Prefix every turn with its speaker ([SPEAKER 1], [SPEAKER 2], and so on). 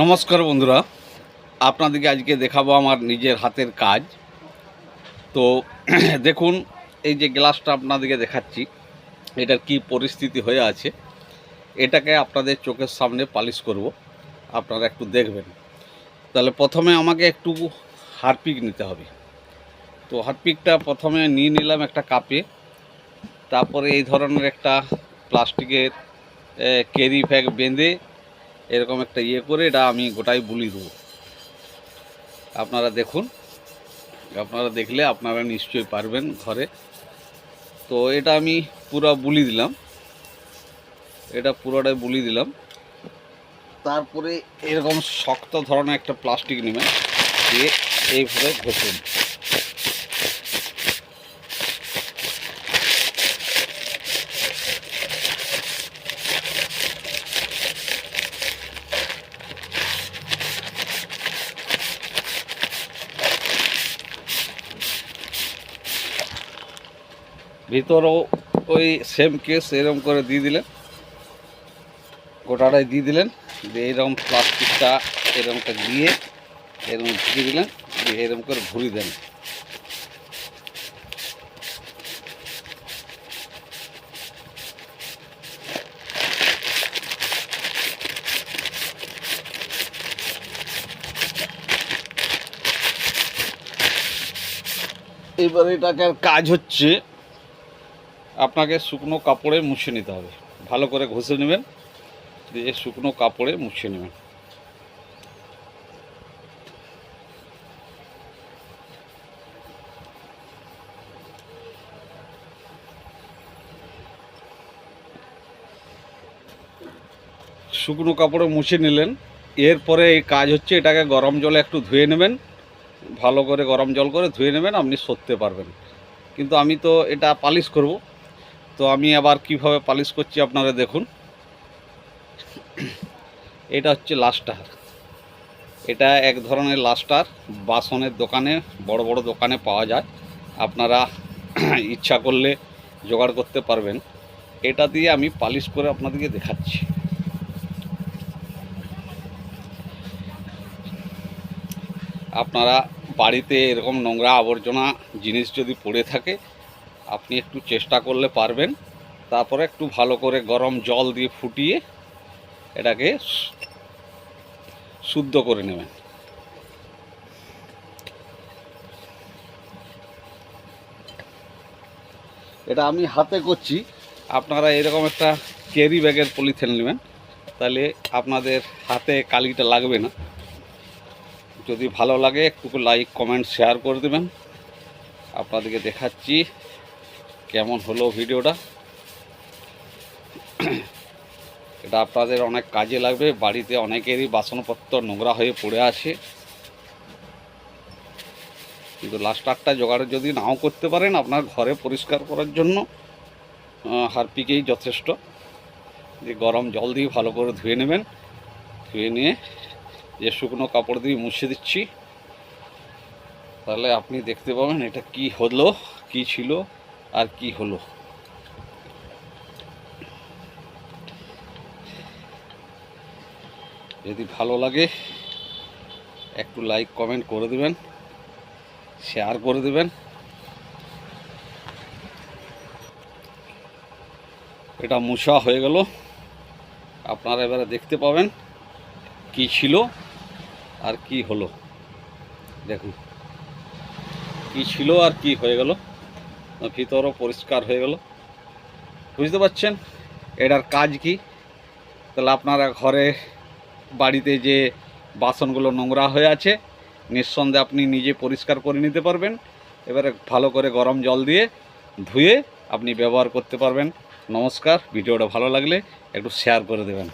[SPEAKER 1] নমস্কার বন্ধুরা, আপনাদেরকে আজকে দেখাবো আমার নিজের হাতের কাজ। তো, দেখুন, এই যে গ্লাসটা আপনাদেরকে দেখাচ্ছি, এটার কি পরিস্থিতি হয়ে আছে, এটাকে আপনাদের চোখের সামনে পালিশ করব, আপনারা একটু দেখবেন। তাহলে প্রথমে আমাকে একটু হারপিক নিতে হবে। তো হারপিকটা প্রথমে নিয়ে নিলাম একটা কাপে, তারপরে এই ধরনের একটা প্লাস্টিকের ক্যারি ব্যাগ বেঁধে এরকম একটা ইয়ে করে এটা আমি গোটাই বুলি দেবো। আপনারা দেখুন, আপনারা দেখলে আপনারা নিশ্চয়ই পারবেন ঘরে। তো এটা আমি পুরো বুলি দিলাম। এটা পুরোটাই বুলি দিলাম। তারপরে এরকম শক্ত ধরনের একটা প্লাস্টিক নেবেন, দিয়ে এইভাবে ঘষুন। ভিতরেও ওই সেম কেস এরকম করে দিয়ে দিলেন। গোটাটাই দিয়ে দিলেন। দিয়ে এরকম প্লাস্টিকটা এরকমটা দিয়ে এরকম ঘুরিয়ে দিলেন। দিয়ে এরকম করে ঘুরি দেন। এবার এটাকার কাজ হচ্ছে আপনাকে শুকনো কাপড়ে মুছে নিতে হবে। ভালো করে ঘষে নেবেন, দিয়ে শুকনো কাপড়ে মুছে নেবেন। শুকনো কাপড়ে মুছে নিলেন, এরপরে এই কাজ হচ্ছে এটাকে গরম জলে একটু ধুয়ে নেবেন, ভালো করে গরম জল করে ধুয়ে নেবেন, আপনি সরতে পারবেন। কিন্তু আমি তো এটা পালিশ করব তো আমি আবার কীভাবে পালিশ করছি আপনারা দেখুন। এটা হচ্ছে লাস্টার। এটা এক ধরনের লাস্টার, বাসনের দোকানে, বড় বড় দোকানে পাওয়া যায়। আপনারা ইচ্ছা করলে জোগাড় করতে পারবেন। এটা দিয়ে আমি পালিশ করে আপনাদেরকে দেখাচ্ছি। আপনারা বাড়িতে এরকম নোংরা আবর্জনা জিনিস যদি পড়ে থাকে আপনি একটু চেষ্টা করলে পারবেন। তারপরে একটু ভালো করে গরম জল দিয়ে ফুটিয়ে এটাকে শুদ্ধ করে নেবেন। এটা আমি হাতে করছি। আপনারা এরকম একটা ক্যারি ব্যাগের পলিথিন নেবেন। তাহলে আপনাদের হাতে কালিটা লাগবে না। যদি ভালো লাগে একটু লাইক কমেন্ট শেয়ার করে দেবেন। আপনাদেরকে দেখাচ্ছি। কেমন হলো ভিডিওটা? এটা আপনাদের অনেক কাজে লাগবে। বাড়িতে অনেকেরই বাসনপত্র নোংরা হয়ে পড়ে আছে। কিন্তু লাস্টারটা জোগাড় যদি নাও করতে পারেন, আপনার ঘরে পরিষ্কার করার জন্য হারপিকেই যথেষ্ট। যে গরম জল দিয়ে ভালো করে ধুয়ে নেবেন। ধুয়ে নিয়ে যে শুকনো কাপড় দিয়ে মুছে দিচ্ছি, তাহলে আপনি দেখতে পাবেন এটা কি হলো, কি ছিল। আর কি হলো? যদি ভালো লাগে, একটু লাইক কমেন্ট করে দিবেন শেয়ার করে দিবেন। এটা মুছা হয়ে গেল। আপনারা এবারে দেখতে পাবেন কি ছিল আর কি হলো। দেখুন, কি ছিল আর কি হয়ে গেল। ভিতরও পরিষ্কার হয়ে গেল। বুঝতে পারছেন? এটার কাজ কি? তাহলে আপনারা ঘরে বাড়িতে যে বাসনগুলো নোংরা হয়ে আছে, নিঃসন্দেহে আপনি নিজে পরিষ্কার করে নিতে পারবেন। এবারে ভালো করে গরম জল দিয়ে ধুয়ে আপনি ব্যবহার করতে পারবেন। নমস্কার, ভিডিওটা ভালো লাগলে একটু শেয়ার করে দেবেন।